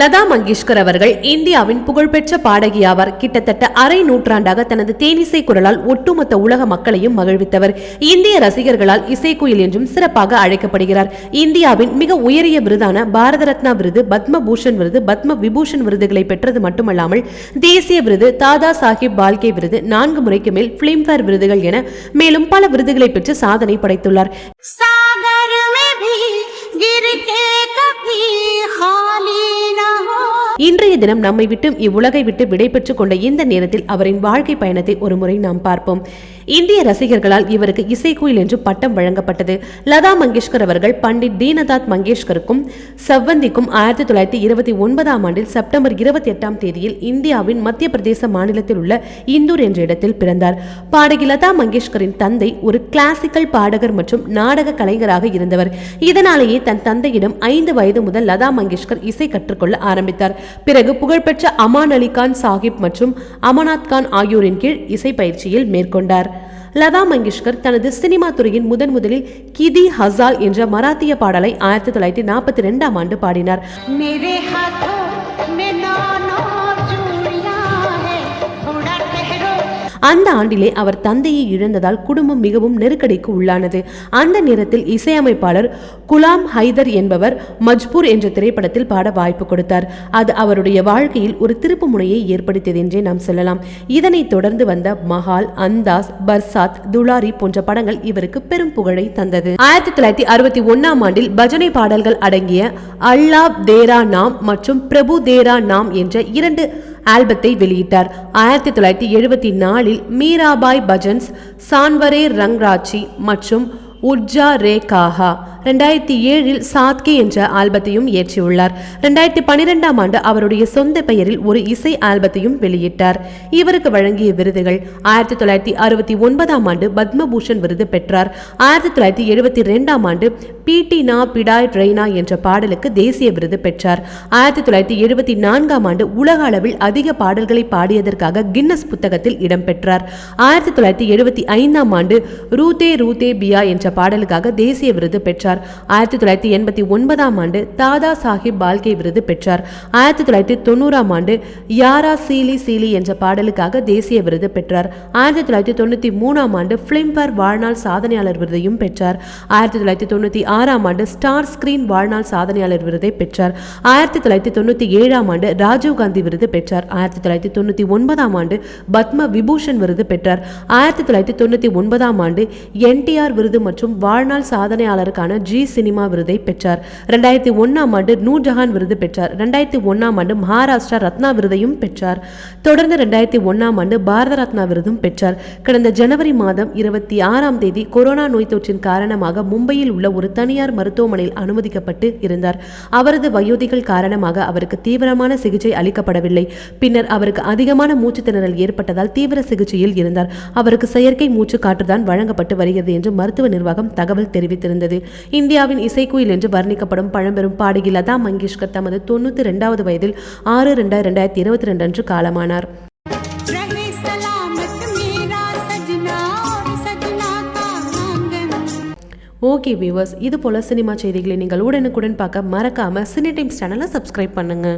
லதா மங்கேஷ்கர் அவர்கள் இந்தியாவின் புகழ்பெற்ற பாடகி ஆவார். கிட்டத்தட்ட அரை நூற்றாண்டாக தனது தேனிசை குரலால் ஒட்டுமொத்த உலக மக்களையும் மகிழ்வித்தவர். இந்திய ரசிகர்களால் இசைக்குயில் என்றும் சிறப்பாக அழைக்கப்படுகிறார். இந்தியாவின் மிக உயரிய விருதான பாரத ரத்னா விருது பத்ம பூஷன் விருது பத்ம விபூஷன் விருதுகளை பெற்றது மட்டுமல்லாமல் தேசிய விருது தாதா சாஹிப் பால்கே விருது நான்கு முறைக்கு மேல் பிலிம்பேர் விருதுகள் என மேலும் பல விருதுகளை பெற்று சாதனை படைத்துள்ளார். இன்றைய தினம் நம்மை விட்டு இவ்வுலகை விட்டு விடைபெற்றுக் கொண்ட இந்த நேரத்தில் அவரின் வாழ்க்கை பயணத்தை ஒருமுறை நாம் பார்ப்போம். இந்திய ரசிகர்களால் இவருக்கு இசைக்குயில் என்று பட்டம் வழங்கப்பட்டது. லதா மங்கேஷ்கர் அவர்கள் பண்டிட் தீனதாத் மங்கேஷ்கருக்கும் செவ்வந்திக்கும் ஆயிரத்தி தொள்ளாயிரத்தி இருபத்தி ஒன்பதாம் ஆண்டில் செப்டம்பர் இருபத்தி எட்டாம் தேதியில் இந்தியாவின் மத்திய பிரதேச மாநிலத்தில் உள்ள இந்தூர் என்ற இடத்தில் பிறந்தார். பாடகி லதா மங்கேஷ்கரின் தந்தை ஒரு கிளாசிக்கல் பாடகர் மற்றும் நாடக கலைஞராக இருந்தவர். இதனாலேயே தன் தந்தையிடம் ஐந்து வயது முதல் லதா மங்கேஷ்கர் இசை கற்றுக்கொள்ள ஆரம்பித்தார். பிறகு புகழ்பெற்ற அமான் அலி கான் சாஹிப் மற்றும் அமனாத் கான் ஆகியோரின் கீழ் இசை பயிற்சியில் மேற்கொண்டார். லதா மங்கேஷ்கர் தனது சினிமா துறையின் முதன் முதலில் கிதி ஹசால் என்ற மராத்திய பாடலை ஆயிரத்தி தொள்ளாயிரத்தி நாற்பத்தி ரெண்டாம் ஆண்டு பாடினார். அந்த ஆண்டிலே அவர் தந்தையை இழந்ததால் குடும்பம் மிகவும் நெருக்கடிக்கு உள்ளானது. அந்த நேரத்தில் இசையமைப்பாளர் குலாம் ஹைதர் என்பவர் மஜ்பூர் என்ற திரைப்படத்தில் பாட வாய்ப்பு கொடுத்தார். அது அவருடைய வாழ்க்கையில் ஒரு திருப்பு முனையை ஏற்படுத்தியது என்றே நாம் சொல்லலாம். இதனைத் தொடர்ந்து வந்த மஹால் அந்தாஸ் பர்சாத் துலாரி போன்ற படங்கள் இவருக்கு பெரும் புகழை தந்தது. ஆயிரத்தி தொள்ளாயிரத்தி அறுபத்தி ஒன்னாம் ஆண்டில் பஜனை பாடல்கள் அடங்கிய அல்லா தேரா நாம் மற்றும் பிரபு தேரா நாம் என்ற இரண்டு ஆல்பத்தை வெளியிட்டார். ஆயிரத்தி தொள்ளாயிரத்தி எழுபத்தி நாலில் மீராபாய் பஜன்ஸ் சான்வரே ரங்ராச்சி மற்றும் உர்ஜா ரே காஹா ரெண்டாயிரத்தி ஏழில் சாத்கே என்ற ஆல்பத்தையும் இயற்றியுள்ளார் ரெண்டாயிரத்தி பன்னிரெண்டாம் ஆண்டு அவருடைய சொந்த பெயரில் ஒரு இசை ஆல்பத்தையும் வெளியிட்டார். இவருக்கு வழங்கிய விருதுகள் ஆயிரத்தி தொள்ளாயிரத்தி அறுபத்தி ஒன்பதாம் ஆண்டு பத்மபூஷன் விருது பெற்றார். ஆயிரத்தி தொள்ளாயிரத்தி எழுபத்தி ரெண்டாம் ஆண்டு பிடி நா பிடாய் ரெய்னா என்ற பாடலுக்கு தேசிய விருது பெற்றார். ஆயிரத்தி தொள்ளாயிரத்தி எழுபத்தி நான்காம் ஆண்டு உலக அளவில் அதிக பாடல்களை பாடியதற்காக கின்னஸ் புத்தகத்தில் இடம்பெற்றார் ஆயிரத்தி தொள்ளாயிரத்தி எழுபத்தி ஐந்தாம் ஆண்டு ரூதே ரூதே பியா என்ற பாடலுக்காக தேசிய விருது பெற்றார். பெற்றார். ஆயிரத்தி தொள்ளாயிரத்தி எண்பத்தி ஒன்பதாம் ஆண்டு தாதா சாஹிப் பால்கே விருது பெற்றார். ஆயிரத்தி தொள்ளாயிரத்தி தொண்ணூறாம் ஆண்டு யாரா சீலி சீலி என்ற பாடலுக்காக தேசிய விருது பெற்றார். ஆயிரத்தி தொள்ளாயிரத்தி தொண்ணூற்றி மூணாம் ஆண்டு பிலிம்பேர் வாழ்நாள் சாதனையாளர் விருதையும் பெற்றார். ஆயிரத்தி தொள்ளாயிரத்தி தொண்ணூற்றி ஆறாம் ஆண்டு ஸ்டார் ஸ்கிரீன் வாழ்நாள் சாதனையாளர் விருதை பெற்றார். ஆயிரத்தி தொள்ளாயிரத்தி தொண்ணூற்றி ஏழாம் ஆண்டு ராஜீவ்காந்தி விருது பெற்றார். ஆயிரத்தி தொள்ளாயிரத்தி தொண்ணூற்றி ஒன்பதாம் ஆண்டு பத்ம விபூஷன் விருது பெற்றார். ஆயிரத்தி தொள்ளாயிரத்தி தொண்ணூற்றி ஒன்பதாம் ஆண்டு என்டிஆர் விருது மற்றும் வாழ்நாள் சாதனையாளருக்கான ஜி சினிமா விருதை பெற்றார். ரெண்டாயிரத்தி ஒன்னாம் ஆண்டு நூர்ஜஹான் விருது பெற்றார். ரெண்டாயிரத்தி ஒன்னாம் ஆண்டு மகாராஷ்டிரா ரத்னா விருதையும் பெற்றார். தொடர்ந்து ரெண்டாயிரத்தி ஒன்னாம் ஆண்டு பாரத ரத்னா விருதும் பெற்றார். கடந்த ஜனவரி மாதம் இருபத்தி ஆறாம் தேதி கொரோனா நோய் தொற்றின் காரணமாக மும்பையில் உள்ள ஒரு தனியார் மருத்துவமனையில் அனுமதிக்கப்பட்டு இருந்தார். அவரது வயோதிகள் காரணமாக அவருக்கு தீவிரமான சிகிச்சை அளிக்கப்படவில்லை. பின்னர் அவருக்கு அதிகமான மூச்சு திணறல் ஏற்பட்டதால் தீவிர சிகிச்சையில் இருந்தார். அவருக்கு செயற்கை மூச்சு காற்றுதான் வழங்கப்பட்டு வருகிறது என்று மருத்துவ நிர்வாகம் தகவல் தெரிவித்திருந்தது. இந்தியாவின் இசைக்குயில் என்று வர்ணிக்கப்படும் பழம்பெரும் பாடகி லதா மங்கேஷ்கர் தமது தொண்ணூற்றி ரெண்டாவது வயதில் ஆறு ரெண்டாயிரத்தி ரெண்டாயிரத்தி இருபத்தி ரெண்டு அன்று காலமானார். ஓகே வியூவர்ஸ் இது போல் சினிமா செய்திகளை நீங்கள் உடனுக்குடன் பார்க்க மறக்காமல் சினி டைம்ஸ் சேனலை சப்ஸ்கிரைப் பண்ணுங்க.